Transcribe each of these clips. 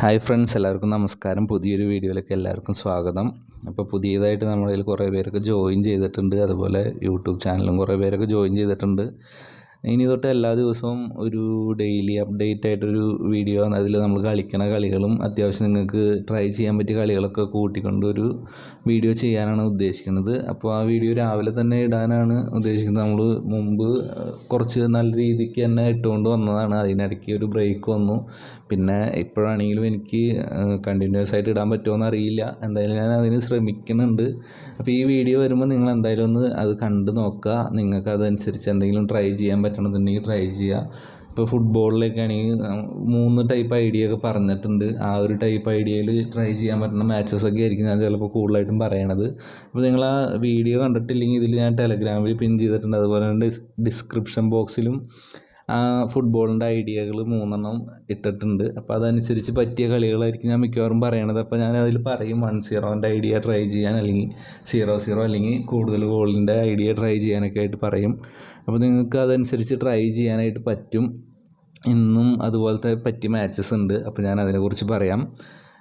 Hi friends എല്ലാവർക്കും നമസ്കാരം. പുതിയൊരു വീഡിയോയിലേക്ക് എല്ലാവർക്കും സ്വാഗതം. അപ്പോൾ പുതിയതായിട്ട് നമ്മളിൽ കുറേ പേരൊക്കെ ജോയിൻ ചെയ്തിട്ടുണ്ട്. അതുപോലെ യൂട്യൂബ് ചാനലും കുറേ പേരൊക്കെ ജോയിൻ ചെയ്തിട്ടുണ്ട്. ഇനി തൊട്ട് എല്ലാ ദിവസവും ഒരു ഡെയിലി അപ്ഡേറ്റ് ആയിട്ടൊരു വീഡിയോ ആണ്. അതിൽ നമ്മൾ കളിക്കണ കളികളും അത്യാവശ്യം നിങ്ങൾക്ക് ട്രൈ ചെയ്യാൻ പറ്റിയ കളികളൊക്കെ കൂട്ടിക്കൊണ്ട് ഒരു വീഡിയോ ചെയ്യാനാണ് ഉദ്ദേശിക്കുന്നത്. അപ്പോൾ ആ വീഡിയോ രാവിലെ തന്നെ ഇടാനാണ് ഉദ്ദേശിക്കുന്നത്. നമ്മൾ മുമ്പ് കുറച്ച് നല്ല രീതിക്ക് തന്നെ ഇട്ടുകൊണ്ട് വന്നതാണ്. അതിനിടയ്ക്ക് ഒരു ബ്രേക്ക് വന്നു. പിന്നെ ഇപ്പോഴാണെങ്കിലും എനിക്ക് കണ്ടിന്യൂസ് ആയിട്ട് ഇടാൻ പറ്റുമോ എന്നറിയില്ല എന്തായാലും ഞാൻ അതിന് ശ്രമിക്കുന്നുണ്ട്. അപ്പോൾ ഈ വീഡിയോ വരുമ്പോൾ നിങ്ങൾ എന്തായാലും ഒന്ന് അത് കണ്ട് നോക്കുക. നിങ്ങൾക്ക് അതനുസരിച്ച് എന്തെങ്കിലും ട്രൈ ചെയ്യാൻ പറ്റണമെന്നുണ്ടെങ്കിൽ ട്രൈ ചെയ്യുക ഇപ്പോൾ ഫുട്ബോളിലേക്കാണെങ്കിൽ മൂന്ന് ടൈപ്പ് ഐഡിയ ഒക്കെ പറഞ്ഞിട്ടുണ്ട്. ആ ഒരു ടൈപ്പ് ഐഡിയയിൽ ട്രൈ ചെയ്യാൻ പറ്റുന്ന മാച്ചസ് ഒക്കെ ആയിരിക്കും ഞാൻ ചിലപ്പോൾ കൂടുതലായിട്ടും പറയണത്. അപ്പോൾ നിങ്ങൾ ആ വീഡിയോ കണ്ടിട്ടില്ലെങ്കിൽ ഇതിൽ ഞാൻ ടെലഗ്രാമിൽ പിൻ ചെയ്തിട്ടുണ്ട്. അതുപോലെ തന്നെ ഡിസ്ക്രിപ്ഷൻ ബോക്സിലും ഫുട്ബോളിന്റെ ഐഡിയകൾ മൂന്നെണ്ണം ഇട്ടിട്ടുണ്ട്. അപ്പോൾ അതനുസരിച്ച് പറ്റിയ കളികളായിരിക്കും ഞാൻ മിക്കവാറും പറയണത്. അപ്പോൾ ഞാൻ അതിൽ പറയും വൺ സീറോന്റെ ഐഡിയ ട്രൈ ചെയ്യാൻ അല്ലെങ്കിൽ സീറോ സീറോ അല്ലെങ്കിൽ കൂടുതൽ ഗോളിന്റെ ഐഡിയ ട്രൈ ചെയ്യാനൊക്കെ ആയിട്ട് പറയും. അപ്പോൾ നിങ്ങൾക്ക് അതനുസരിച്ച് ട്രൈ ചെയ്യാനായിട്ട് പറ്റും. ഇന്നും അതുപോലത്തെ പറ്റിയ മാച്ചസ് ഉണ്ട്. അപ്പോൾ ഞാൻ അതിനെക്കുറിച്ച് പറയാം.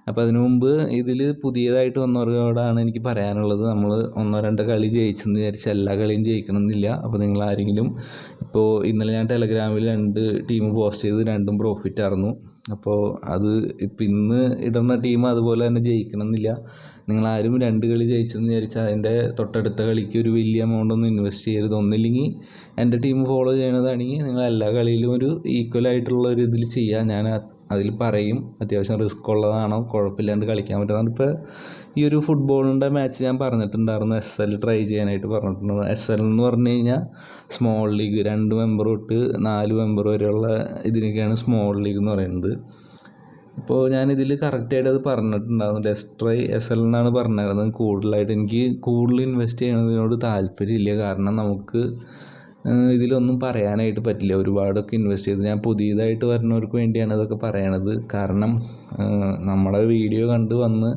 അപ്പോൾ അതിനു മുമ്പ് ഇതിൽ പുതിയതായിട്ട് വന്നവരോടാണ് എനിക്ക് പറയാനുള്ളത്. നമ്മൾ ഒന്നോ രണ്ടോ കളി ജയിച്ചെന്ന് വിചാരിച്ച് എല്ലാ കളിയും ജയിക്കണമെന്നില്ല. അപ്പോൾ നിങ്ങൾ ആരെങ്കിലും ഇപ്പോൾ ഇന്നലെ ഞാൻ ടെലഗ്രാമിൽ രണ്ട് ടീം പോസ്റ്റ് ചെയ്ത് രണ്ടും പ്രോഫിറ്റ് ആയിരുന്നു അപ്പോൾ അത് ഇപ്പം ഇന്ന് ഇടുന്ന ടീം അതുപോലെ തന്നെ ജയിക്കണമെന്നില്ല. നിങ്ങൾ ആരും രണ്ട് കളി ജയിച്ചെന്ന് വിചാരിച്ചാൽ അതിന്റെ തൊട്ടടുത്ത കളിക്ക് ഒരു വലിയ എമൗണ്ട് ഒന്നും ഇൻവെസ്റ്റ് ചെയ്യരുത്. ഒന്നില്ലെങ്കിൽ എന്റെ ടീം ഫോളോ ചെയ്യണതാണെങ്കിൽ നിങ്ങൾ എല്ലാ കളിയിലും ഒരു ഈക്വൽ ആയിട്ടുള്ള ഒരു ഇതിൽ ചെയ്യുക ഞാൻ അതിൽ പറയും അത്യാവശ്യം റിസ്ക് ഉള്ളതാണോ? കുഴപ്പമില്ലാണ്ട് കളിക്കാൻ പറ്റുന്നതാണ്? ഇപ്പോൾ ഈ ഒരു ഫുട്ബോളിന്റെ മാച്ച് ഞാൻ പറഞ്ഞിട്ടുണ്ടായിരുന്നു എസ് എൽ ട്രൈ ചെയ്യാനായിട്ട് പറഞ്ഞിട്ടുണ്ടായിരുന്നു. എസ് എൽ എന്ന് പറഞ്ഞു കഴിഞ്ഞാൽ സ്മോൾ ലീഗ് രണ്ട് മെമ്പർ തൊട്ട് നാല് മെമ്പർ വരെയുള്ള ഇതിനൊക്കെയാണ് സ്മോൾ ലീഗ് എന്ന് പറയുന്നത്. ഇപ്പോൾ ഞാനിതിൽ കറക്റ്റായിട്ട് അത് പറഞ്ഞിട്ടുണ്ടായിരുന്നു. എസ് ട്രൈ എസ് എൽ എന്നാണ് പറഞ്ഞിരുന്നത്. കൂടുതലായിട്ട് എനിക്ക് കൂടുതൽ ഇൻവെസ്റ്റ് ചെയ്യുന്നതിനോട് താല്പര്യമില്ല. കാരണം നമുക്ക് ഇതിലൊന്നും പറയാനായിട്ട് പറ്റില്ല. ഒരുപാടൊക്കെ ഇൻവെസ്റ്റ് ചെയ്ത്. ഞാൻ പുതിയതായിട്ട് വരുന്നവർക്ക് വേണ്ടിയാണ് ഇതൊക്കെ പറയണത്. കാരണം നമ്മളെ വീഡിയോ കണ്ട് വന്ന്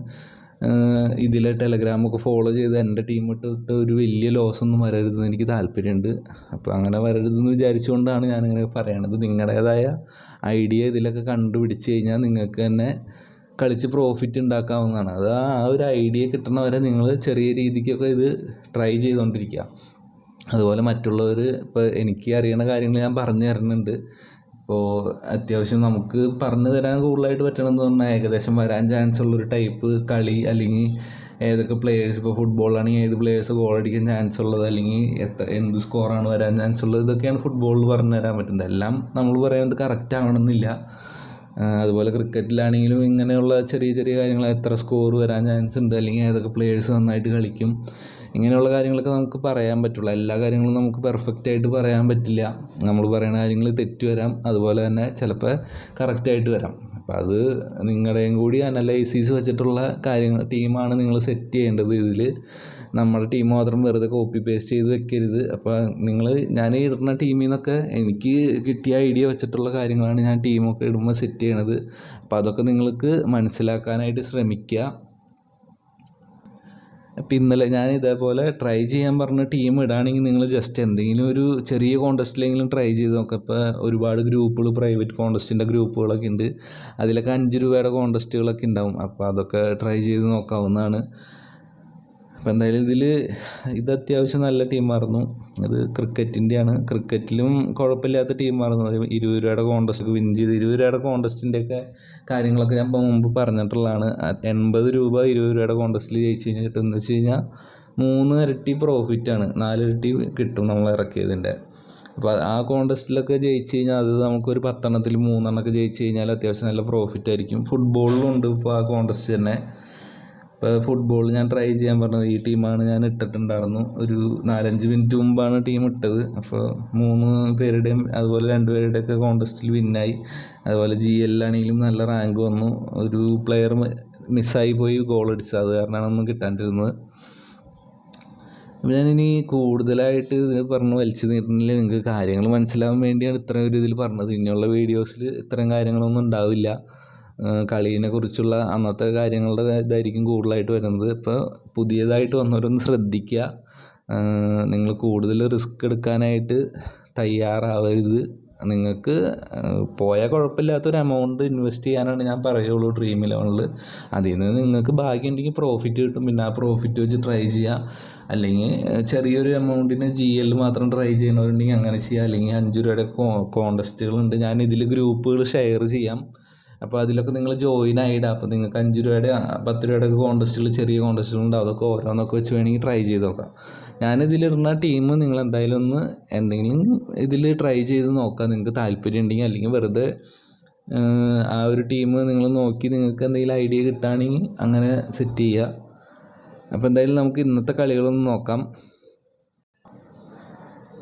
ഇതിലെ ടെലഗ്രാമൊക്കെ ഫോളോ ചെയ്ത് എന്റെ ടീം ഇട്ടിട്ട് ഒരു വലിയ ലോസ് ഒന്നും വരരുതെന്ന് എനിക്ക് താല്പര്യമുണ്ട്. അപ്പോൾ അങ്ങനെ വരരുതെന്ന് വിചാരിച്ചുകൊണ്ടാണ് ഞാനിങ്ങനെ പറയണത്. നിങ്ങളുടേതായ ഐഡിയ ഇതിലൊക്കെ കണ്ടുപിടിച്ച് കഴിഞ്ഞാൽ നിങ്ങൾക്ക് തന്നെ കളിച്ച് പ്രോഫിറ്റ് ഉണ്ടാക്കാവുന്നതാണ്. അത് ആ ഒരു ഐഡിയ കിട്ടണവരെ നിങ്ങൾ ചെറിയ രീതിക്കൊക്കെ ഇത് ട്രൈ ചെയ്തുകൊണ്ടിരിക്കുക അതുപോലെ മറ്റുള്ളവർ ഇപ്പോൾ എനിക്ക് അറിയണ കാര്യങ്ങൾ ഞാൻ പറഞ്ഞു തരുന്നുണ്ട്. ഇപ്പോൾ അത്യാവശ്യം നമുക്ക് പറഞ്ഞു തരാൻ കൂടുതലായിട്ട് പറ്റണമെന്ന് പറഞ്ഞാൽ ഏകദേശം വരാൻ ചാൻസ് ഉള്ളൊരു ടൈപ്പ് കളി അല്ലെങ്കിൽ ഏതൊക്കെ പ്ലേയേഴ്സ് ഇപ്പോൾ ഫുട്ബോളാണെങ്കിൽ ഏത് പ്ലേയേഴ്സ് ഗോൾ അടിക്കാൻ ചാൻസ് ഉള്ളത് അല്ലെങ്കിൽ എത്ര എന്ത് സ്കോറാണ് വരാൻ ചാൻസ് ഉള്ളത് ഇതൊക്കെയാണ് ഫുട്ബോളിൽ പറഞ്ഞു തരാൻ പറ്റുന്നത്. എല്ലാം നമ്മൾ പറയുന്നത് കറക്റ്റ് ആവണമെന്നില്ല. അതുപോലെ ക്രിക്കറ്റിലാണെങ്കിലും ഇങ്ങനെയുള്ള ചെറിയ ചെറിയ കാര്യങ്ങൾ എത്ര സ്കോർ വരാൻ ചാൻസ് ഉണ്ട് അല്ലെങ്കിൽ ഏതൊക്കെ പ്ലേയേഴ്സ് നന്നായിട്ട് കളിക്കും ഇങ്ങനെയുള്ള കാര്യങ്ങളൊക്കെ നമുക്ക് പറയാൻ പറ്റുള്ളൂ. എല്ലാ കാര്യങ്ങളും നമുക്ക് പെർഫെക്റ്റായിട്ട് പറയാൻ പറ്റില്ല. നമ്മൾ പറയുന്ന കാര്യങ്ങൾ തെറ്റ് വരാം. അതുപോലെ തന്നെ ചിലപ്പോൾ കറക്റ്റായിട്ട് വരാം. അപ്പം അത് നിങ്ങളുടെയും കൂടി അനലൈസീസ് വെച്ചിട്ടുള്ള കാര്യങ്ങൾ ടീമാണ് നിങ്ങൾ സെറ്റ് ചെയ്യേണ്ടത്. ഇതിൽ നമ്മുടെ ടീം മാത്രം വെറുതെ കോപ്പി പേസ്റ്റ് ചെയ്ത് വെക്കരുത്. അപ്പോൾ നിങ്ങൾ ഞാൻ ഇടുന്ന ടീമിൽ നിന്നൊക്കെ എനിക്ക് കിട്ടിയ ഐഡിയ വെച്ചിട്ടുള്ള കാര്യങ്ങളാണ് ഞാൻ ടീമൊക്കെ ഇടുമ്പോൾ സെറ്റ് ചെയ്യണത്. അപ്പോൾ അതൊക്കെ നിങ്ങൾക്ക് മനസ്സിലാക്കാനായിട്ട് ശ്രമിക്കുക അപ്പം ഇന്നലെ ഞാൻ ഇതേപോലെ ട്രൈ ചെയ്യാൻ പറഞ്ഞ ടീം ഇടുകയാണെങ്കിൽ നിങ്ങൾ ജസ്റ്റ് എന്തെങ്കിലും ഒരു ചെറിയ കോൺടെസ്റ്റിലെങ്കിലും ട്രൈ ചെയ്ത് നോക്കുക ഇപ്പോൾ ഒരുപാട് ഗ്രൂപ്പുകൾ പ്രൈവറ്റ് കോൺടെസ്റ്റിന്റെ ഗ്രൂപ്പുകളൊക്കെ ഉണ്ട് അതിലൊക്കെ അഞ്ച് രൂപയുടെ കോൺടെസ്റ്റുകളൊക്കെ ഉണ്ടാവും അപ്പോൾ അതൊക്കെ ട്രൈ ചെയ്ത് നോക്കാവുന്നതാണ്. അപ്പോൾ എന്തായാലും ഇതിൽ ഇത് അത്യാവശ്യം നല്ല ടീമായിരുന്നു അത് ക്രിക്കറ്റിന്റെയാണ് ക്രിക്കറ്റിലും കുഴപ്പമില്ലാത്ത ടീമായിരുന്നു ഇരുപത് രൂപയുടെ കോൺടെസ്റ്റ് വിൻ ചെയ്ത് ഇരുപത് രൂപയുടെ കോൺടസ്റ്റിന്റെയൊക്കെ കാര്യങ്ങളൊക്കെ ഞാൻ മുമ്പ് പറഞ്ഞിട്ടുള്ളതാണ്. എൺപത് രൂപ ഇരുപത് രൂപയുടെ കോൺടസ്റ്റിൽ ജയിച്ച് കഴിഞ്ഞാൽ കിട്ടുമെന്ന് വെച്ച് കഴിഞ്ഞാൽ മൂന്ന് ഇരട്ടി പ്രോഫിറ്റാണ് നാലിരട്ടി കിട്ടും നമ്മൾ ഇറക്കിയതിന്റെ അപ്പോൾ ആ കോൺടെസ്റ്റിലൊക്കെ ജയിച്ച് കഴിഞ്ഞാൽ അത് നമുക്കൊരു പത്തെണ്ണത്തിൽ മൂന്നെണ്ണമൊക്കെ ജയിച്ച് കഴിഞ്ഞാൽ അത്യാവശ്യം നല്ല പ്രോഫിറ്റ് ആയിരിക്കും. ഫുട്ബോളിലും ഉണ്ട് ഇപ്പോൾ ആ കോൺടെസ്റ്റ് തന്നെ. ഇപ്പോൾ ഫുട്ബോൾ ഞാൻ ട്രൈ ചെയ്യാൻ പറഞ്ഞത് ഈ ടീമാണ് ഞാൻ ഇട്ടിട്ടുണ്ടായിരുന്നു. ഒരു നാലഞ്ച് മിനിറ്റ് മുമ്പാണ് ടീം ഇട്ടത്. അപ്പോൾ മൂന്ന് പേരുടെയും അതുപോലെ രണ്ട് പേരുടെയൊക്കെ കോൺടെസ്റ്റിൽ വിന്നായി അതുപോലെ ജി എല്ലാണെങ്കിലും നല്ല റാങ്ക് വന്നു. ഒരു പ്ലെയർ മിസ്സായി പോയി ഗോൾ അടിച്ചത്. അത് കാരണമാണ് ഒന്നും കിട്ടാണ്ടിരുന്നത്. ഞാനിനി കൂടുതലായിട്ട് ഇത് പറഞ്ഞ് വലിച്ചു നീട്ടുന്നില്ല നിങ്ങൾക്ക് കാര്യങ്ങൾ മനസ്സിലാവാൻ വേണ്ടിയാണ് ഇത്രയും ഒരു ഇതിൽ പറഞ്ഞത്. ഇനിയുള്ള വീഡിയോസിൽ ഇത്രയും കാര്യങ്ങളൊന്നും ഉണ്ടാവില്ല. കളീനെ കുറിച്ചുള്ള അന്നത്തെ കാര്യങ്ങളുടെ ഇതായിരിക്കും കൂടുതലായിട്ട് വരുന്നത്. ഇപ്പോൾ പുതിയതായിട്ട് വന്നവരൊന്ന് ശ്രദ്ധിക്കുക നിങ്ങൾ കൂടുതൽ റിസ്ക് എടുക്കാനായിട്ട് തയ്യാറാവരുത്. നിങ്ങൾക്ക് പോയാൽ കുഴപ്പമില്ലാത്തൊരു എമൗണ്ട് ഇൻവെസ്റ്റ് ചെയ്യാനാണ് ഞാൻ പറയുള്ളൂ ഡ്രീം ഇലവനിൽ അതിൽ നിന്ന് നിങ്ങൾക്ക് ഭാഗ്യം ഉണ്ടെങ്കിൽ പ്രോഫിറ്റ് കിട്ടും. പിന്നെ ആ പ്രോഫിറ്റ് വെച്ച് ട്രൈ ചെയ്യുക അല്ലെങ്കിൽ ചെറിയൊരു എമൗണ്ടിന് ജി എൽ മാത്രം ട്രൈ ചെയ്യുന്നവരുണ്ടെങ്കിൽ അങ്ങനെ ചെയ്യുക അല്ലെങ്കിൽ അഞ്ച് രൂപയുടെ കോണ്ടസ്റ്റുകളുണ്ട് ഞാൻ ഇതിൽ ഗ്രൂപ്പുകൾ ഷെയർ ചെയ്യാം. അപ്പോൾ അതിലൊക്കെ നിങ്ങൾ ജോയിൻ ആയിടാം. അപ്പോൾ നിങ്ങൾക്ക് അഞ്ച് രൂപയുടെ പത്ത് രൂപയുടെ ഒക്കെ കോൺടെസ്റ്റുകൾ ചെറിയ കോൺടെസ്റ്റുകൾ ഉണ്ടാവും. അതൊക്കെ ഓരോന്നൊക്കെ വെച്ച് വേണമെങ്കിൽ ട്രൈ ചെയ്ത് നോക്കാം. ഞാനിതിലിടുന്ന ടീം നിങ്ങൾ എന്തായാലും ഒന്ന് എന്തെങ്കിലും ഇതിൽ ട്രൈ ചെയ്ത് നോക്കാം. നിങ്ങൾക്ക് താല്പര്യം ഉണ്ടെങ്കിൽ അല്ലെങ്കിൽ വെറുതെ ആ ഒരു ടീം നിങ്ങൾ നോക്കി നിങ്ങൾക്ക് എന്തെങ്കിലും ഐഡിയ കിട്ടുകയാണെങ്കിൽ അങ്ങനെ സെറ്റ് ചെയ്യുക അപ്പോൾ എന്തായാലും നമുക്ക് ഇന്നത്തെ കളികളൊന്ന് നോക്കാം.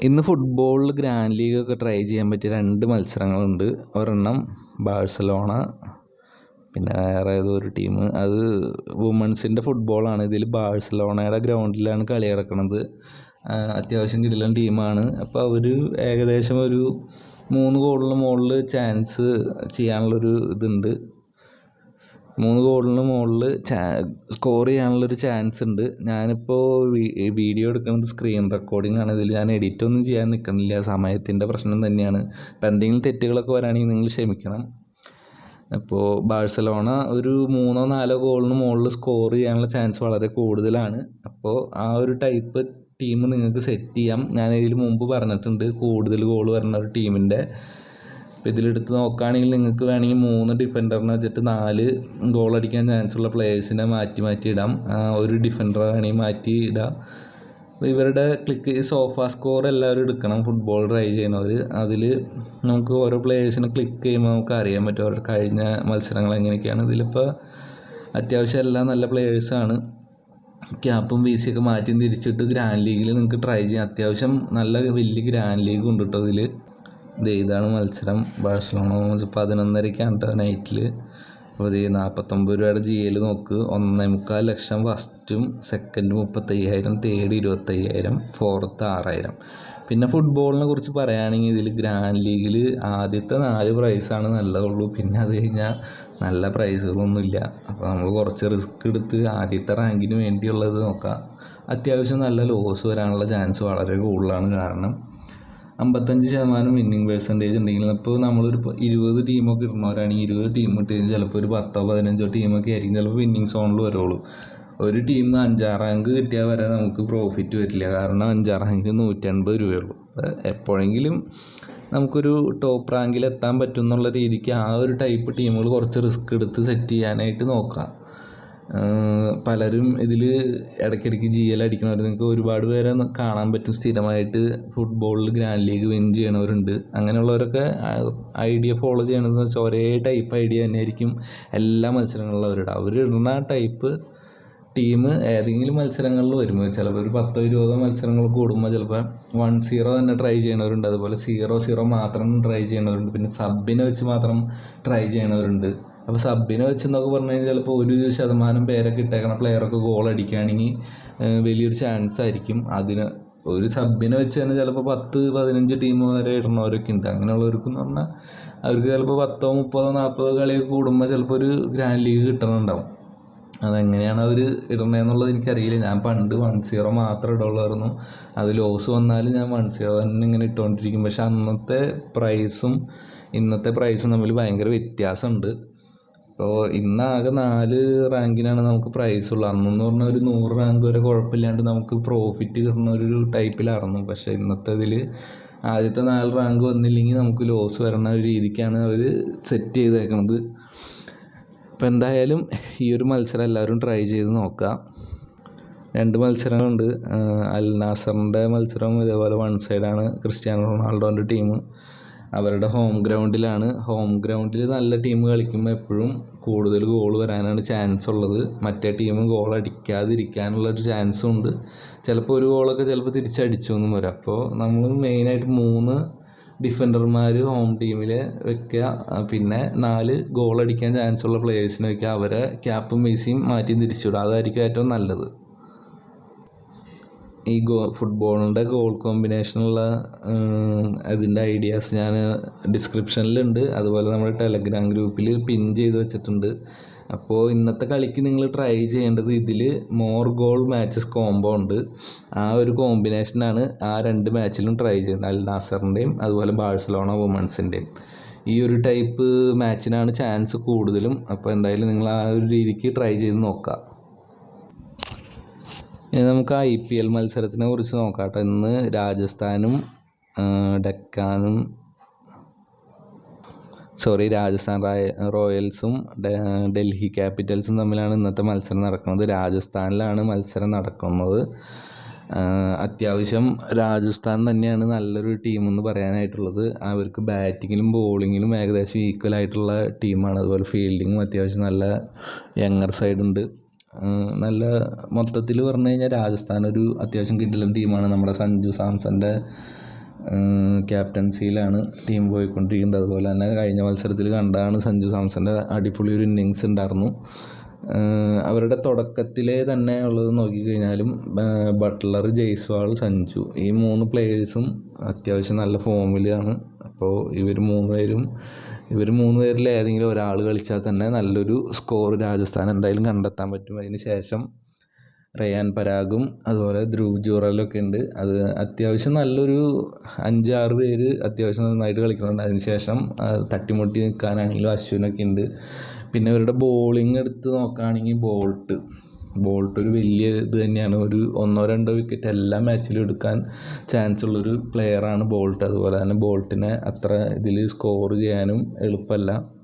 ഇന്ന് ഫുട്ബോളിൽ ഗ്രാൻഡ് ലീഗൊക്കെ ട്രൈ ചെയ്യാൻ പറ്റിയ രണ്ട് മത്സരങ്ങളുണ്ട്. ഒരെണ്ണം ബാഴ്സലോണ പിന്നെ വേറെ ഏതോ ഒരു ടീം അത് വുമൺസിന്റെ ഫുട്ബോളാണ് ഇതിൽ ബാഴ്സലോണയുടെ ഗ്രൗണ്ടിലാണ് കളി നടക്കുന്നത് അത്യാവശ്യം കിടിലൻ ടീമാണ് അപ്പോൾ അവർ ഏകദേശം ഒരു മൂന്ന് ഗോളിന് മുകളിൽ ചാൻസ് ചെയ്യാനുള്ളൊരു ഇതുണ്ട്. മൂന്ന് ഗോളിന് മുകളിൽ സ്കോർ ചെയ്യാനുള്ളൊരു ചാൻസ് ഉണ്ട്. ഞാനിപ്പോൾ വീഡിയോ എടുക്കുന്നത് സ്ക്രീൻ റെക്കോർഡിംഗ് ആണ്. ഇതിൽ ഞാൻ എഡിറ്റ് ഒന്നും ചെയ്യാൻ നിൽക്കുന്നില്ല. സമയത്തിന്റെ പ്രശ്നം തന്നെയാണ്. അപ്പോൾ എന്തെങ്കിലും തെറ്റുകളൊക്കെ വരാണെങ്കിൽ നിങ്ങൾ ക്ഷമിക്കണം. അപ്പോൾ ബാഴ്സലോണ ഒരു മൂന്നോ നാലോ ഗോളിന് മുകളിൽ സ്കോർ ചെയ്യാനുള്ള ചാൻസ് വളരെ കൂടുതലാണ്. അപ്പോൾ ആ ഒരു ടൈപ്പ് ടീം നിങ്ങൾക്ക് സെറ്റ് ചെയ്യാം. ഞാൻ ഇതിൽ മുമ്പ് പറഞ്ഞിട്ടുണ്ട് കൂടുതൽ ഗോൾ വരുന്ന ഒരു ടീമിന്റെ അപ്പോൾ ഇതിലെടുത്ത് നോക്കുകയാണെങ്കിൽ നിങ്ങൾക്ക് വേണമെങ്കിൽ മൂന്ന് ഡിഫൻഡറിനെ വെച്ചിട്ട് നാല് ഗോൾ അടിക്കാൻ ചാൻസ് ഉള്ള പ്ലേയേഴ്സിനെ മാറ്റി മാറ്റി ഇടാം. ഒരു ഡിഫൻഡറെ വേണമെങ്കിൽ മാറ്റി ഇടാം. അപ്പോൾ ഇവരുടെ ക്ലിക്ക് സോഫ സ്കോർ എല്ലാവരും എടുക്കണം. ഫുട്ബോൾ ട്രൈ ചെയ്യണവർ അതിൽ നമുക്ക് ഓരോ പ്ലേയേഴ്സിനെ ക്ലിക്ക് ചെയ്യുമ്പോൾ നമുക്ക് അറിയാൻ പറ്റും അവരുടെ കഴിഞ്ഞ മത്സരങ്ങൾ എങ്ങനെയൊക്കെയാണ്. ഇതിലിപ്പോൾ അത്യാവശ്യം എല്ലാം നല്ല പ്ലേയേഴ്സാണ് ക്യാപ്പും വി സിയൊക്കെ മാറ്റി തിരിച്ചിട്ട് ഗ്രാൻഡ് ലീഗിൽ നിങ്ങൾക്ക് ട്രൈ ചെയ്യാം. അത്യാവശ്യം നല്ല വലിയ ഗ്രാൻഡ് ലീഗ് ഉണ്ട് കേട്ടോ ഇതിൽ ഇതാണ് മത്സരം. ബാഴ്സലോണ പതിനൊന്നരയ്ക്കാണ് കേട്ടോ നൈറ്റിൽ അപ്പോൾ ഇത് നാൽപ്പത്തൊമ്പത് രൂപയുടെ ജി എൽ നോക്ക്. ഒന്നേ മുക്കാൽ ലക്ഷം ഫസ്റ്റും സെക്കൻഡ് മുപ്പത്തയ്യായിരം തേർഡ് ഇരുപത്തയ്യായിരം ഫോർത്ത് ആറായിരം. പിന്നെ ഫുട്ബോളിനെ കുറിച്ച് പറയുകയാണെങ്കിൽ ഇതിൽ ഗ്രാൻഡ് ലീഗിൽ ആദ്യത്തെ നാല് പ്രൈസാണ് നല്ലതുള്ളൂ. പിന്നെ അത് കഴിഞ്ഞാൽ നല്ല പ്രൈസുകളൊന്നുമില്ല അപ്പോൾ നമ്മൾ കുറച്ച് റിസ്ക് എടുത്ത് ആദ്യത്തെ റാങ്കിന് വേണ്ടിയുള്ളത് നോക്കാം. അത്യാവശ്യം നല്ല ലോസ് വരാനുള്ള ചാൻസ് വളരെ കൂടുതലാണ് കാരണം അമ്പത്തഞ്ച് ശതമാനം വിന്നിങ് പെർസെന്റേജ് ഉണ്ടെങ്കിൽ അപ്പോൾ നമ്മളൊരു ഇരുപത് ടീമൊക്കെ ഇടുന്നവരാണെങ്കിൽ ഇരുപത് ടീം ഇട്ട് കഴിഞ്ഞാൽ ചിലപ്പോൾ ഒരു പത്തോ പതിനഞ്ചോ ടീമൊക്കെ ആയിരിക്കും. ചിലപ്പോൾ വിന്നിങ് സോണിൽ വരുള്ളൂ. ഒരു ടീം അഞ്ചാം റാങ്ക് കിട്ടിയാൽ വരെ നമുക്ക് പ്രോഫിറ്റ് വരില്ല. കാരണം അഞ്ചാം റാങ്കിന് നൂറ്റൻപത് രൂപയുള്ളൂ. എപ്പോഴെങ്കിലും നമുക്കൊരു ടോപ്പ് റാങ്കിൽ എത്താൻ പറ്റും എന്നുള്ള രീതിക്ക് ആ ഒരു ടൈപ്പ് ടീമുകൾ കുറച്ച് റിസ്ക് എടുത്ത് സെറ്റ് ചെയ്യാനായിട്ട് നോക്കാം. പലരും ഇതിൽ ഇടയ്ക്കിടയ്ക്ക് ജി എൽ അടിക്കുന്നവർ നിങ്ങൾക്ക് ഒരുപാട് പേരെ കാണാൻ പറ്റും. സ്ഥിരമായിട്ട് ഫുട്ബോളിൽ ഗ്രാൻഡ് ലീഗ് വിൻ ചെയ്യണവരുണ്ട്. അങ്ങനെയുള്ളവരൊക്കെ ഐഡിയ ഫോളോ ചെയ്യണമെന്ന് വെച്ചാൽ ഒരേ ടൈപ്പ് ഐഡിയ തന്നെയായിരിക്കും എല്ലാ മത്സരങ്ങളിലും അവരുടെ അവരിടുന്ന ടൈപ്പ് ടീം ഏതെങ്കിലും മത്സരങ്ങളിൽ വരുമ്പോൾ ചിലപ്പോൾ ഒരു പത്തോ ഇരുപതോ മത്സരങ്ങൾ കൂടുമ്പോൾ ചിലപ്പോൾ വൺ സീറോ തന്നെ ട്രൈ ചെയ്യണവരുണ്ട്. അതുപോലെ സീറോ സീറോ മാത്രം ട്രൈ ചെയ്യണവരുണ്ട്. പിന്നെ സബിനെ വെച്ച് മാത്രം ട്രൈ ചെയ്യണവരുണ്ട്. അപ്പോൾ സബിനെ വെച്ചെന്നൊക്കെ പറഞ്ഞു കഴിഞ്ഞാൽ ചിലപ്പോൾ ഒരു ശതമാനം പേരൊക്കെ ഇട്ടേക്കണ പ്ലെയറൊക്കെ ഗോൾ അടിക്കുകയാണെങ്കിൽ വലിയൊരു ചാൻസ് ആയിരിക്കും. അതിന് ഒരു സബിനെ വെച്ച് തന്നെ ചിലപ്പോൾ പത്ത് പതിനഞ്ച് ടീം വരെ ഇടുന്നവരൊക്കെ ഉണ്ട്. അങ്ങനെയുള്ളവർക്ക് എന്ന് പറഞ്ഞാൽ അവർക്ക് ചിലപ്പോൾ പത്തോ മുപ്പതോ നാൽപ്പതോ കളിയൊക്കെ കൂടുമ്പോൾ ചിലപ്പോൾ ഒരു ഗ്രാൻഡ് ലീഗ് കിട്ടണുണ്ടാവും. അതെങ്ങനെയാണ് അവർ ഇടണതെന്നുള്ളത് എനിക്കറിയില്ല. ഞാൻ പണ്ട് വൺ സീറോ മാത്രം ഇടുള്ളായിരുന്നു. അത് ലോസ് വന്നാലും ഞാൻ വൺ സീറോ തന്നെ ഇങ്ങനെ ഇട്ടുകൊണ്ടിരിക്കും പക്ഷെ അന്നത്തെ പ്രൈസും ഇന്നത്തെ പ്രൈസും തമ്മിൽ ഭയങ്കര വ്യത്യാസമുണ്ട്. അപ്പോൾ ഇന്നാകെ നാല് റാങ്കിനാണ് നമുക്ക് പ്രൈസ് ഉള്ളത് അന്നെന്ന് പറഞ്ഞാൽ ഒരു നൂറ് റാങ്ക് വരെ കുഴപ്പമില്ലാണ്ട് നമുക്ക് പ്രോഫിറ്റ് കിട്ടുന്ന ഒരു ടൈപ്പിലായിരുന്നു പക്ഷേ ഇന്നത്തെ ഇതിൽ ആദ്യത്തെ നാല് റാങ്ക് വന്നില്ലെങ്കിൽ നമുക്ക് ലോസ് വരണ ഒരു രീതിക്കാണ് അവർ സെറ്റ് ചെയ്തേക്കുന്നത് അപ്പോൾ എന്തായാലും ഈ ഒരു മത്സരം എല്ലാവരും ട്രൈ ചെയ്ത് നോക്കാം. രണ്ട് മത്സരങ്ങളുണ്ട്. അൽ നാസറിന്റെ മത്സരം ഇതേപോലെ വൺ സൈഡാണ് ക്രിസ്ത്യാനോ റൊണാൾഡോന്റെ ടീം അവരുടെ ഹോം ഗ്രൗണ്ടിലാണ് ഹോം ഗ്രൗണ്ടിൽ നല്ല ടീം കളിക്കുമ്പോൾ എപ്പോഴും കൂടുതൽ ഗോൾ വരാനാണ് ചാൻസ് ഉള്ളത്. മറ്റേ ടീം ഗോൾ അടിക്കാതിരിക്കാനുള്ള ഒരു ചാൻസും ഉണ്ട്. ചിലപ്പോൾ ഒരു ഗോളൊക്കെ ചിലപ്പോൾ തിരിച്ചടിച്ചു എന്നും വരാം. അപ്പോൾ നമ്മൾ മെയിനായിട്ട് മൂന്ന് ഡിഫൻഡർമാർ ഹോം ടീമിൽ വെക്കുക. പിന്നെ നാല് ഗോൾ അടിക്കാൻ ചാൻസ് ഉള്ള പ്ലേയേഴ്സിനെ വെക്കുക. അവരെ ക്യാപ്പും മെയ്സിയും മാറ്റി തിരിച്ചുവിടുക അതായിരിക്കും ഏറ്റവും നല്ലത്. ഈ ഗോ ഫുട്ബോളിന്റെ ഗോൾ കോമ്പിനേഷനുള്ള അതിന്റെ ഐഡിയാസ് ഞാൻ ഡിസ്ക്രിപ്ഷനിലുണ്ട് അതുപോലെ നമ്മുടെ ടെലഗ്രാം ഗ്രൂപ്പിൽ പിൻ ചെയ്ത് വെച്ചിട്ടുണ്ട്. അപ്പോൾ ഇന്നത്തെ കളിക്ക് നിങ്ങൾ ട്രൈ ചെയ്യേണ്ടത് ഇതിൽ മോർ ഗോൾ മാച്ചസ് കോംബോ ഉണ്ട്. ആ ഒരു കോമ്പിനേഷനാണ് ആ രണ്ട് മാച്ചിലും ട്രൈ ചെയ്യുന്നത്. അൽ നാസറിന്റെയും അതുപോലെ ബാഴ്സലോണ വുമൺസിന്റെയും ഈ ഒരു ടൈപ്പ് മാച്ചിനാണ് ചാൻസ് കൂടുതലും. അപ്പോൾ എന്തായാലും നിങ്ങൾ ആ ഒരു രീതിക്ക് ട്രൈ ചെയ്ത് നോക്കുക ഇനി നമുക്ക് ഐ പി എൽ മത്സരത്തിനെ കുറിച്ച് നോക്കാം ഇന്ന് രാജസ്ഥാനും ഡക്കാനും സോറി രാജസ്ഥാൻ റായ റോയൽസും ഡൽഹി ക്യാപിറ്റൽസും തമ്മിലാണ് ഇന്നത്തെ മത്സരം നടക്കുന്നത്. രാജസ്ഥാനിലാണ് മത്സരം നടക്കുന്നത്. അത്യാവശ്യം രാജസ്ഥാൻ തന്നെയാണ് നല്ലൊരു ടീമെന്ന് പറയാനായിട്ടുള്ളത്. അവർക്ക് ബാറ്റിങ്ങിലും ബോളിങ്ങിലും ഏകദേശം ഈക്വൽ ആയിട്ടുള്ള ടീമാണ് അതുപോലെ ഫീൽഡിങ്ങും അത്യാവശ്യം നല്ല യങ്ങർ സൈഡുണ്ട് നല്ല മൊത്തത്തിൽ പറഞ്ഞു കഴിഞ്ഞാൽ രാജസ്ഥാൻ ഒരു അത്യാവശ്യം കിടിലൻ ടീമാണ്. നമ്മുടെ സഞ്ജു സാംസന്റെ ക്യാപ്റ്റൻസിയിലാണ് ടീം പോയിക്കൊണ്ടിരിക്കുന്നത്. അതുപോലെ തന്നെ കഴിഞ്ഞ മത്സരത്തിൽ കണ്ടാണ് സഞ്ജു സാംസന്റെ അടിപൊളി ഒരു ഇന്നിങ്സ് ഉണ്ടായിരുന്നു. അവരുടെ തുടക്കത്തിലെ തന്നെ ഉള്ളത് നോക്കിക്കഴിഞ്ഞാലും ബട്ട്ലർ ജയ്സ്വാൾ സഞ്ജു ഈ മൂന്ന് പ്ലേയേഴ്സും അത്യാവശ്യം നല്ല ഫോമിലാണ് അപ്പോൾ ഇവർ മൂന്ന് പേരും ഇവർ മൂന്ന് പേരിൽ ഏതെങ്കിലും ഒരാൾ കളിച്ചാൽ തന്നെ നല്ലൊരു സ്കോർ രാജസ്ഥാൻ എന്തായാലും കണ്ടെത്താൻ പറ്റും. അതിന് ശേഷം റയാൻ പരാഗും അതുപോലെ ധ്രുവ് ജൂറലൊക്കെ ഉണ്ട്. അത് അത്യാവശ്യം നല്ലൊരു അഞ്ചാറ് പേര് അത്യാവശ്യം നന്നായിട്ട് കളിക്കുന്നുണ്ട്. അതിനുശേഷം തട്ടിമുട്ടി നിൽക്കാനാണെങ്കിലും അശ്വിനൊക്കെ ഉണ്ട്. പിന്നെ ഇവരുടെ ബോളിംഗ് എടുത്ത് നോക്കുകയാണെങ്കിൽ ബോൾട്ട്. ബോൾട്ട് ഒരു വലിയ ഇത് തന്നെയാണ്. ഒരു ഒന്നോ രണ്ടോ വിക്കറ്റ് എല്ലാ മാച്ചിലും എടുക്കാൻ ചാൻസ് ഉള്ളൊരു പ്ലെയറാണ് ബോൾട്ട്. അതുപോലെ തന്നെ ബോൾട്ടിനെ അത്ര ഇതിൽ സ്കോർ ചെയ്യാനും എളുപ്പമല്ല.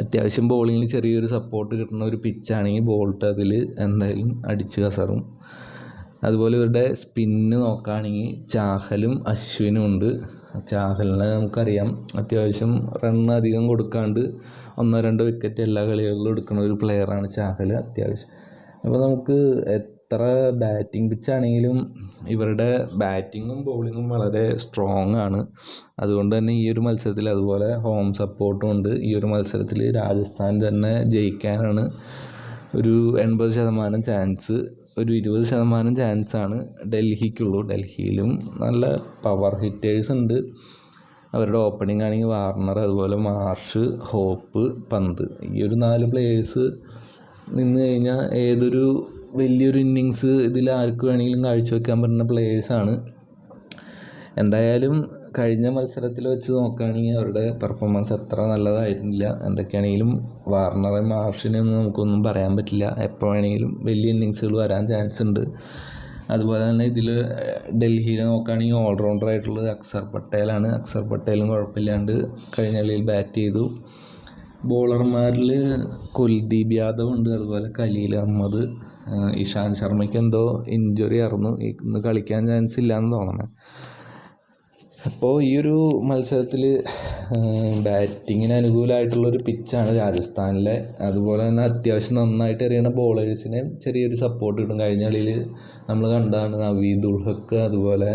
അത്യാവശ്യം ബോളിങ്ങിൽ ചെറിയൊരു സപ്പോർട്ട് കിട്ടുന്ന ഒരു പിച്ചാണെങ്കിൽ ബോൾട്ട് അതിൽ എന്തായാലും അടിച്ച് കസറും. അതുപോലെ ഇവരുടെ സ്പിന്ന് നോക്കുകയാണെങ്കിൽ ചാഹലും അശ്വിനും ഉണ്ട്. ചാഹലിനെ നമുക്കറിയാം. അത്യാവശ്യം റൺ അധികം കൊടുക്കാണ്ട് ഒന്നോ രണ്ടോ വിക്കറ്റ് എല്ലാ കളികളിലും എടുക്കുന്ന ഒരു പ്ലെയറാണ് ചാഹൽ അത്യാവശ്യം അപ്പോൾ നമുക്ക് എത്ര ബാറ്റിംഗ് പിച്ചാണെങ്കിലും ഇവരുടെ ബാറ്റിങ്ങും ബൗളിങ്ങും വളരെ സ്ട്രോങ് ആണ്. അതുകൊണ്ട് തന്നെ ഈ ഒരു മത്സരത്തിൽ അതുപോലെ ഹോം സപ്പോർട്ടും ഉണ്ട്. ഈ ഒരു മത്സരത്തിൽ രാജസ്ഥാൻ തന്നെ ജയിക്കാനാണ് ഒരു എൺപത് ശതമാനം ചാൻസ് ഒരു ഇരുപത് ശതമാനം ചാൻസാണ് ഡൽഹിക്കുള്ളൂ. ഡൽഹിയിലും നല്ല പവർ ഹിറ്റേഴ്സ് ഉണ്ട്. അവരുടെ ഓപ്പണിംഗ് ആണെങ്കിൽ വാർണർ അതുപോലെ മാർഷ് ഹോപ്പ് പന്ത് ഈ ഒരു നാല് പ്ലേയേഴ്സ് നിന്ന് കഴിഞ്ഞാൽ ഏതൊരു വലിയൊരു ഇന്നിങ്സ് ഇതിൽ ആർക്ക് വേണമെങ്കിലും കാഴ്ചവെക്കാൻ പറ്റുന്ന പ്ലേയേഴ്സാണ് എന്തായാലും കഴിഞ്ഞ മത്സരത്തിൽ വെച്ച് നോക്കുകയാണെങ്കിൽ അവരുടെ പെർഫോമൻസ് അത്ര നല്ലതായിരുന്നില്ല. എന്തൊക്കെയാണെങ്കിലും വാർണറെ മാർഷിനെ ഒന്നും നമുക്കൊന്നും പറയാൻ പറ്റില്ല. എപ്പോൾ വേണമെങ്കിലും വലിയ ഇന്നിങ്സുകൾ വരാൻ ചാൻസ് ഉണ്ട്. അതുപോലെ തന്നെ ഇതിൽ ഡൽഹിയിൽ നോക്കുകയാണെങ്കിൽ ഓൾറൗണ്ടർ ആയിട്ടുള്ളത് അക്സർ പട്ടേലാണ്. അക്സർ പട്ടേലും കുഴപ്പമില്ലാണ്ട് കഴിഞ്ഞ കളിയിൽ ബാറ്റ് ചെയ്തു. ബോളർമാരിൽ കുൽദീപ് യാദവ് ഉണ്ട് അതുപോലെ ഖലീൽ അഹമ്മദ് ഇഷാന്ത് ശർമ്മയ്ക്ക് എന്തോ ഇഞ്ചുറി ആയിരുന്നു. ഇന്ന് കളിക്കാൻ ചാൻസ് ഇല്ലയെന്ന് തോന്നണേ. അപ്പോൾ ഈ ഒരു മത്സരത്തിൽ ബാറ്റിങ്ങിന് അനുകൂലമായിട്ടുള്ളൊരു പിച്ചാണ് രാജസ്ഥാനിലെ. അതുപോലെ തന്നെ അത്യാവശ്യം നന്നായിട്ട് എറിയണ ബോളേഴ്സിനെ ചെറിയൊരു സപ്പോർട്ട് കിട്ടും. കഴിഞ്ഞ കളിയിൽ നമ്മൾ കണ്ടതാണ് നവീദ് ഉൾ ഹക്ക് അതുപോലെ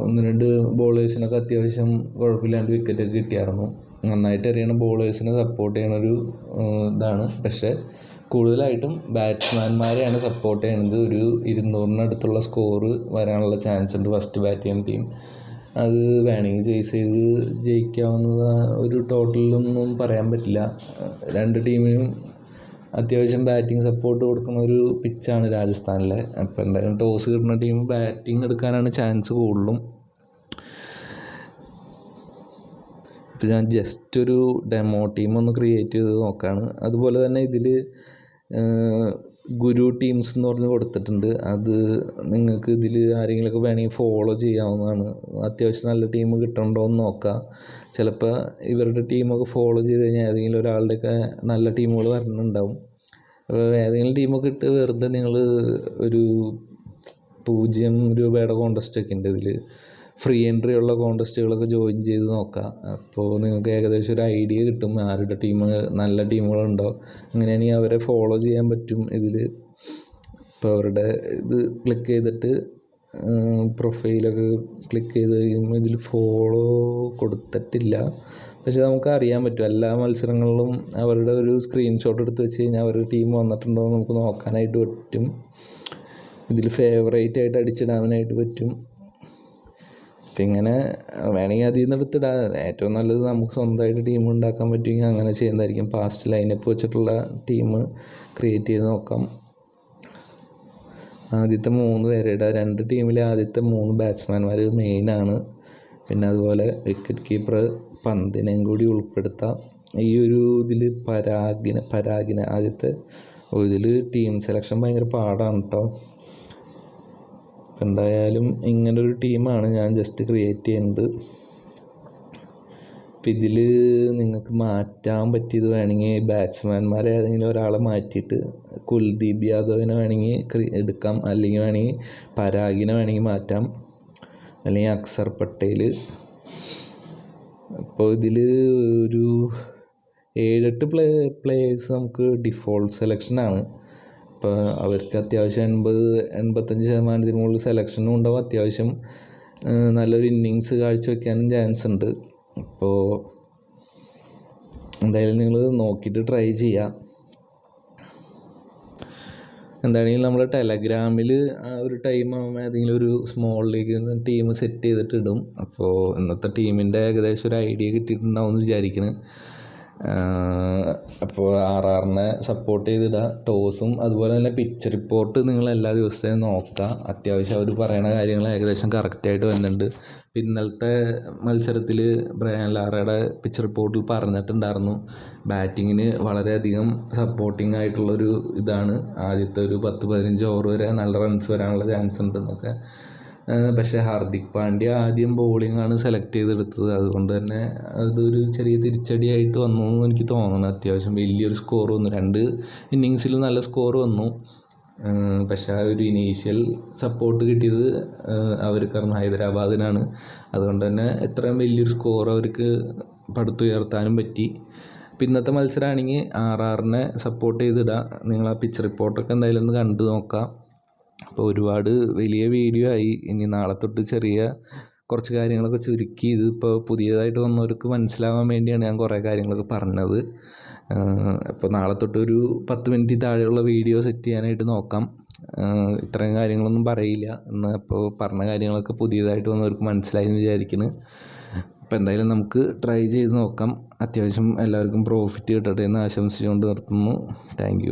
ഒന്ന് രണ്ട് ബോളേഴ്സിനൊക്കെ അത്യാവശ്യം കുഴപ്പമില്ലാണ്ട് വിക്കറ്റൊക്കെ കിട്ടിയായിരുന്നു. നന്നായിട്ട് എറിയണ ബോളേഴ്സിനെ സപ്പോർട്ട് ചെയ്യണ ഒരു ഇതാണ്. പക്ഷേ കൂടുതലായിട്ടും ബാറ്റ്സ്മാൻമാരെയാണ് സപ്പോർട്ട് ചെയ്യണത്. ഒരു ഇരുന്നൂറിനടുത്തുള്ള സ്കോറ് വരാനുള്ള ചാൻസ് ഉണ്ട് ഫസ്റ്റ് ബാറ്റ് ചെയ്യുന്ന ടീം അത് വേണമെങ്കിൽ ചേസ് ചെയ്ത് ജയിക്കാവുന്നത് ഒരു ടോട്ടലൊന്നും പറയാൻ പറ്റില്ല. രണ്ട് ടീമിനും അത്യാവശ്യം ബാറ്റിംഗ് സപ്പോർട്ട് കൊടുക്കുന്ന ഒരു പിച്ചാണ് രാജസ്ഥാനിലെ. അപ്പോൾ എന്തായാലും ടോസ് കിട്ടുന്ന ടീം ബാറ്റിംഗ് എടുക്കാനാണ് ചാൻസ് കൂടുതലും. ഇപ്പോൾ ഞാൻ ജസ്റ്റ് ഒരു ഡെമോ ടീം ഒന്ന് ക്രിയേറ്റ് ചെയ്ത് നോക്കുകയാണ് അതുപോലെ തന്നെ ഇതിൽ ഗുരു ടീംസ് എന്ന് പറഞ്ഞ് കൊടുത്തിട്ടുണ്ട്. അത് നിങ്ങൾക്ക് ഇതിൽ ആരെങ്കിലുമൊക്കെ വേണമെങ്കിൽ ഫോളോ ചെയ്യാവുന്നതാണ്. അത്യാവശ്യം നല്ല ടീം കിട്ടണ്ടോ എന്ന് നോക്കാം. ചിലപ്പോൾ ഇവരുടെ ടീമൊക്കെ ഫോളോ ചെയ്ത് കഴിഞ്ഞാൽ ഏതെങ്കിലും ഒരാളുടെയൊക്കെ നല്ല ടീമുകൾ വരണുണ്ടാവും. അപ്പോൾ ഏതെങ്കിലും ടീമൊക്കെ ഇട്ട് വെറുതെ നിങ്ങൾ ഒരു പൂജ്യം രൂപയുടെ കോൺടസ്റ്റ് ഒക്കെ ഉണ്ട് ഇതിൽ ഫ്രീ എൻട്രി ഉള്ള കോൺടെസ്റ്റുകളൊക്കെ ജോയിൻ ചെയ്ത് നോക്കാം. അപ്പോൾ നിങ്ങൾക്ക് ഏകദേശം ഒരു ഐഡിയ കിട്ടും ആരുടെ ടീം നല്ല ടീമുകളുണ്ടോ അങ്ങനെയാണെങ്കിൽ അവരെ ഫോളോ ചെയ്യാൻ പറ്റും ഇതിൽ ഇപ്പോൾ അവരുടെ ഇത് ക്ലിക്ക് ചെയ്തിട്ട് പ്രൊഫൈലൊക്കെ ക്ലിക്ക് ചെയ്ത് കഴിയുമ്പോൾ ഇതിൽ ഫോളോ കൊടുത്തിട്ടില്ല. പക്ഷെ നമുക്ക് അറിയാൻ പറ്റും. എല്ലാ മത്സരങ്ങളിലും അവരുടെ ഒരു സ്ക്രീൻഷോട്ട് എടുത്ത് വെച്ച് കഴിഞ്ഞാൽ അവരുടെ ടീം വന്നിട്ടുണ്ടോ എന്ന് നമുക്ക് നോക്കാനായിട്ട് പറ്റും. ഇതിൽ ഫേവറേറ്റ് ആയിട്ട് അടിച്ചിടാനായിട്ട് പറ്റും. അപ്പം ഇങ്ങനെ വേണമെങ്കിൽ അതിൽ നിന്ന് എടുത്തിടാം ഏറ്റവും നല്ലത് നമുക്ക് സ്വന്തമായിട്ട് ടീം ഉണ്ടാക്കാൻ പറ്റുമെങ്കിൽ അങ്ങനെ ചെയ്യുന്നതായിരിക്കും. പാസ്റ്റ് ലൈനപ്പ് വെച്ചിട്ടുള്ള ടീം ക്രിയേറ്റ് ചെയ്ത് നോക്കാം. ആദ്യത്തെ മൂന്ന് പേരുടെ രണ്ട് ടീമിലെ ആദ്യത്തെ മൂന്ന് ബാറ്റ്സ്മാൻമാർ മെയിനാണ് പിന്നെ അതുപോലെ വിക്കറ്റ് കീപ്പർ പന്തിനെയും കൂടി ഉൾപ്പെടുത്താം. ഈ ഒരു ഇതിൽ പരാഗിനെ പരാഗിനെ ആദ്യത്തെ ഇതിൽ ടീം സെലക്ഷൻ ഭയങ്കര പാടാണ് കേട്ടോ എന്തായാലും ഇങ്ങനൊരു ടീമാണ് ഞാൻ ജസ്റ്റ് ക്രിയേറ്റ് ചെയ്യുന്നത്. അപ്പം ഇതിൽ നിങ്ങൾക്ക് മാറ്റാൻ പറ്റിയത് വേണമെങ്കിൽ ബാറ്റ്സ്മാൻമാരെ ഏതെങ്കിലും ഒരാളെ മാറ്റിയിട്ട് കുൽദീപ് യാദവിനെ വേണമെങ്കിൽ എടുക്കാം. അല്ലെങ്കിൽ വേണമെങ്കിൽ പരാഗിനെ വേണമെങ്കിൽ മാറ്റാം. അല്ലെങ്കിൽ അക്സർ പട്ടേൽ അപ്പോൾ ഇതിൽ ഒരു ഏഴെട്ട് പ്ലേ പ്ലേയേഴ്സ് നമുക്ക് ഡിഫോൾട്ട് സെലക്ഷനാണ് ഇപ്പോൾ അവർക്ക് അത്യാവശ്യം എൺപത് എൺപത്തഞ്ച് ശതമാനത്തിന് മുകളിൽ സെലക്ഷനും ഉണ്ടാവും. അത്യാവശ്യം നല്ലൊരു ഇന്നിങ്സ് കാഴ്ചവെക്കാനും ചാൻസ് ഉണ്ട്. അപ്പോൾ എന്തായാലും നിങ്ങൾ നോക്കിയിട്ട് ട്രൈ ചെയ്യുക എന്താണെങ്കിലും നമ്മൾ ടെലഗ്രാമിൽ ആ ഒരു ടൈം ആകുമ്പോൾ ഏതെങ്കിലും ഒരു സ്മോൾ ലീഗ് ടീം സെറ്റ് ചെയ്തിട്ട് ഇടും. അപ്പോൾ ഇന്നത്തെ ടീമിന്റെ ഏകദേശം ഒരു ഐഡിയ കിട്ടിയിട്ടുണ്ടാവും എന്ന് വിചാരിക്കുന്നു അപ്പോൾ ആർ ആറിനെ സപ്പോർട്ട് ചെയ്തിടുക ടോസും അതുപോലെ തന്നെ പിച്ച് റിപ്പോർട്ട് നിങ്ങൾ എല്ലാ ദിവസവും നോക്കുക അത്യാവശ്യം അവർ പറയുന്ന കാര്യങ്ങൾ ഏകദേശം കറക്റ്റായിട്ട് വന്നിട്ടുണ്ട്. ഇന്നലത്തെ മത്സരത്തിൽ ബ്രയാൻ ലാറയുടെ പിച്ച് റിപ്പോർട്ടിൽ പറഞ്ഞിട്ടുണ്ടായിരുന്നു. ബാറ്റിങ്ങിന് വളരെയധികം സപ്പോർട്ടിംഗ് ആയിട്ടുള്ളൊരു ഇതാണ്. ആദ്യത്തെ ഒരു പത്ത് പതിനഞ്ച് ഓവർ വരെ നല്ല റൺസ് വരാനുള്ള ചാൻസ് ഉണ്ടെന്നൊക്കെ. പക്ഷേ ഹാർദിക് പാണ്ഡ്യ ആദ്യം ബോളിംഗ് ആണ് സെലക്ട് ചെയ്തെടുത്തത്. അതുകൊണ്ട് തന്നെ അതൊരു ചെറിയ തിരിച്ചടിയായിട്ട് വന്നു എന്ന് എനിക്ക് തോന്നുന്നു അത്യാവശ്യം വലിയൊരു സ്കോർ വന്നു. രണ്ട് ഇന്നിങ്സിൽ നല്ല സ്കോർ വന്നു. പക്ഷേ ആ ഒരു ഇനീഷ്യൽ സപ്പോർട്ട് കിട്ടിയത് അവർക്കാണ് ഹൈദരാബാദിനാണ്. അതുകൊണ്ട് തന്നെ എത്രയും വലിയൊരു സ്കോർ അവർക്ക് പടുത്തുയർത്താനും പറ്റി. ഇപ്പം ഇന്നത്തെ മത്സരമാണെങ്കിൽ ആർ ആറിനെ സപ്പോർട്ട് ചെയ്തിടാം. നിങ്ങൾ ആ പിച്ച് റിപ്പോർട്ടൊക്കെ എന്തായാലും ഒന്ന് കണ്ടു നോക്കാം. അപ്പോൾ ഒരുപാട് വലിയ വീഡിയോ ആയി. ഇനി നാളെ തൊട്ട് ചെറിയ കുറച്ച് കാര്യങ്ങളൊക്കെ ചുരുക്കി ഇത് ഇതിപ്പോൾ പുതിയതായിട്ട് വന്നവർക്ക് മനസ്സിലാവാൻ വേണ്ടിയാണ് ഞാൻ കുറേ കാര്യങ്ങളൊക്കെ പറഞ്ഞത്. അപ്പോൾ നാളെ തൊട്ട് ഒരു പത്ത് മിനിറ്റ് താഴെയുള്ള വീഡിയോ സെറ്റ് ചെയ്യാനായിട്ട് നോക്കാം. ഇത്രയും കാര്യങ്ങളൊന്നും പറയില്ല. എന്ന് അപ്പോൾ പറഞ്ഞ കാര്യങ്ങളൊക്കെ പുതിയതായിട്ട് വന്നവർക്ക് മനസ്സിലായി എന്ന് വിചാരിക്കുന്നു. അപ്പോൾ എന്തായാലും നമുക്ക് ട്രൈ ചെയ്ത് നോക്കാം. അത്യാവശ്യം എല്ലാവർക്കും പ്രോഫിറ്റ് കിട്ടട്ടെ എന്ന് ആശംസിച്ചുകൊണ്ട് നിർത്തുന്നു. താങ്ക്